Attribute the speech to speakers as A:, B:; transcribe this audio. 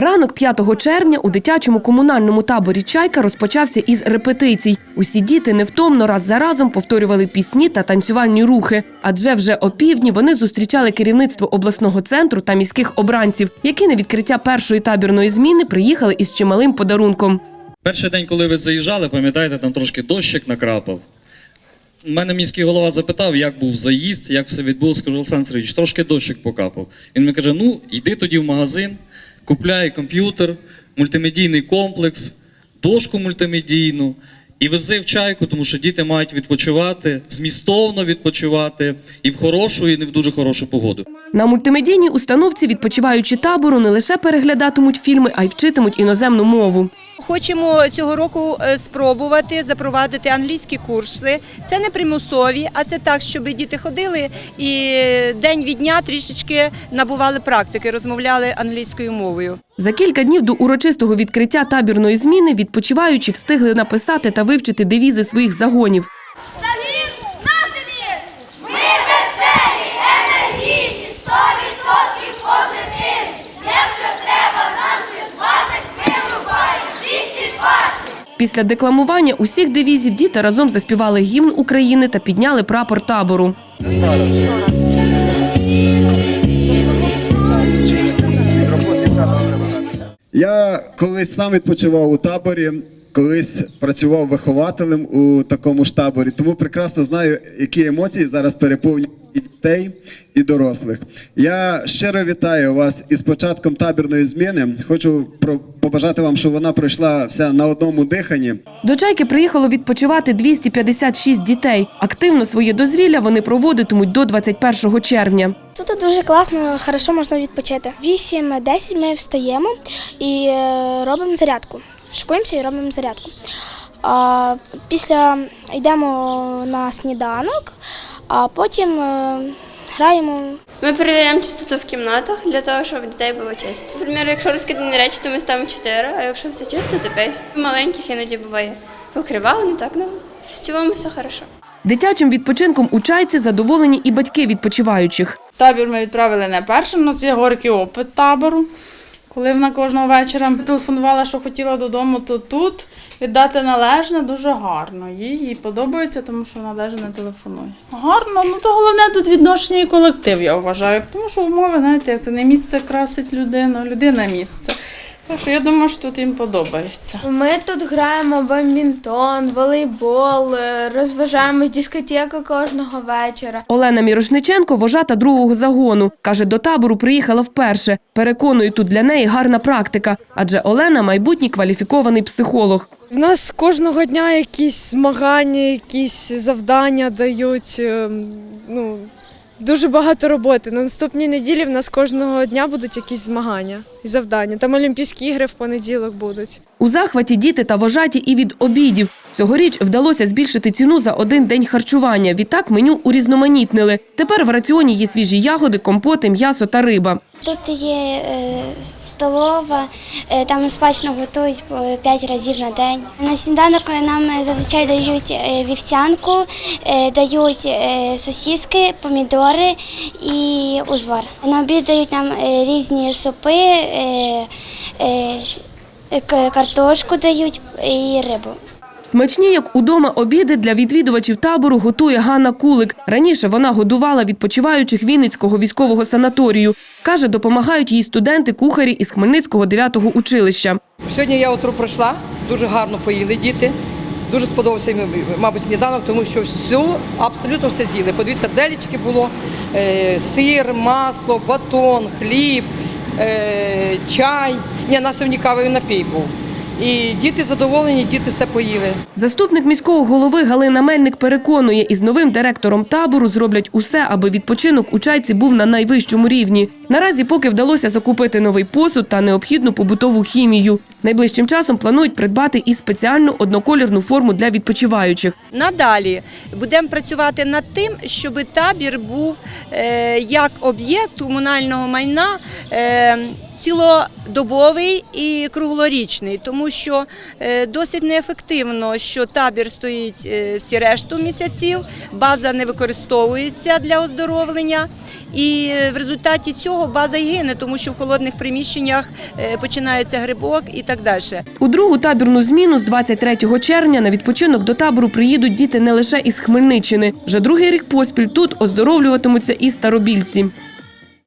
A: Ранок 5 червня у дитячому комунальному таборі Чайка розпочався із репетицій. Усі діти невтомно раз за разом повторювали пісні та танцювальні рухи. Адже вже опівдні вони зустрічали керівництво обласного центру та міських обранців, які на відкриття першої табірної зміни приїхали із чималим подарунком.
B: Перший день, коли ви заїжджали, пам'ятаєте, там трошки дощик накрапав. У мене міський голова запитав, як був заїзд, як все відбулося. Скажу, Олександр Сергійович, трошки дощик покапав. Він мені каже: ну, йди тоді в магазин, купляй комп'ютер, мультимедійний комплекс, дошку мультимедійну і вези в чайку, тому що діти мають відпочивати, змістовно відпочивати і в хорошу, і не в дуже хорошу погоду.
A: На мультимедійній установці відпочиваючі табору не лише переглядатимуть фільми, а й вчитимуть іноземну мову.
C: Хочемо цього року е, спробувати запровадити англійські курси. Це не примусові, а це так, щоб діти ходили і день від дня трішечки набували практики, розмовляли англійською мовою.
A: За кілька днів до урочистого відкриття табірної зміни відпочиваючі встигли написати та вивчити девізи своїх загонів. Після декламування усіх девізів діти разом заспівали гімн України та підняли прапор табору.
D: Я колись сам відпочивав у таборі, колись працював вихователем у такому ж таборі, тому прекрасно знаю, які емоції зараз переповнюють і дітей, і дорослих. Я щиро вітаю вас із початком табірної зміни. Хочу про- побажати вам, щоб вона пройшла вся на одному диханні.
A: До чайки приїхало відпочивати 256 дітей. Активно своє дозвілля вони проводитимуть до 21 червня.
E: Тут дуже класно, хорошо можна відпочити. 8-10 ми встаємо і е, робимо зарядку. Шикуємося і робимо зарядку. А після йдемо на сніданок, а потім е, граємо.
F: Ми перевіряємо чистоту в кімнатах для того, щоб дітей було чисто. Наприклад, якщо розкидані речі, то ми ставимо 4, а якщо все чисто, то 5. Маленьких іноді буває покривало, не так, ну в цілому все хорошо.
A: Дитячим відпочинком у чайці задоволені і батьки відпочиваючих.
G: Табір ми відправили не першим. У нас є горький опит табору. Коли вона кожного вечора телефонувала, що хотіла додому, то тут віддати належне дуже гарно. Їй, їй подобається, тому що вона навіть не телефонує. Гарно, ну то головне тут відношення і колектив, я вважаю. Тому що умови, знаєте, це не місце красить людину, людина місце. Що я думаю, що тут їм подобається.
H: Ми тут граємо в бадмінтон, волейбол, е, розважаємось дискотеку кожного вечора.
A: Олена Мірошниченко вожата другого загону. Каже, до табору приїхала вперше. Переконує, тут для неї гарна практика, адже Олена майбутній кваліфікований психолог.
I: В нас кожного дня якісь змагання, якісь завдання дають. ем, Ну, дуже багато роботи. На наступній неділі в нас кожного дня будуть якісь змагання і завдання. Там Олімпійські ігри в понеділок будуть.
A: У захваті діти та вожаті і від обідів. Цьогоріч вдалося збільшити ціну за один день харчування. Відтак меню урізноманітнили. Тепер в раціоні є свіжі ягоди, компоти, м'ясо та риба.
E: Тут є е, столова, е, там смачно готують 5 разів на день. На сніданок нам зазвичай дають е, вівсянку, е, дають сосиски, помідори і узвар. На обід дають нам різні супи, картошку дають і рибу.
A: Смачні, як удома, обіди для відвідувачів табору готує Ганна Кулик. Раніше вона годувала відпочиваючих Вінницького військового санаторію. Каже, допомагають їй студенти кухарі із Хмельницького 9-го училища.
J: Сьогодні я утру пройшла, дуже гарно поїли діти. Дуже сподобався мабуть, сніданок, тому що все, абсолютно все з'їли. По дві серделічки було, е, сир, масло, батон, хліб, е, чай. Ні, нас сьогодні кавовий напій був. І діти задоволені, діти все поїли.
A: Заступник міського голови Галина Мельник переконує, із новим директором табору зроблять усе, аби відпочинок у чайці був на найвищому рівні. Наразі поки вдалося закупити новий посуд та необхідну побутову хімію. Найближчим часом планують придбати і спеціальну одноколірну форму для відпочиваючих.
C: Надалі будемо працювати над тим, щоб табір був е, як об'єкт комунального майна. Е, цілодобовий і круглорічний, тому що е, досить неефективно, що табір стоїть е, всі решту місяців, база не використовується для оздоровлення. І в результаті цього база й гине, тому що в холодних приміщеннях е, починається грибок і так далі.
A: У другу табірну зміну з 23 червня на відпочинок до табору приїдуть діти не лише із Хмельниччини. Вже другий рік поспіль тут оздоровлюватимуться і старобільці.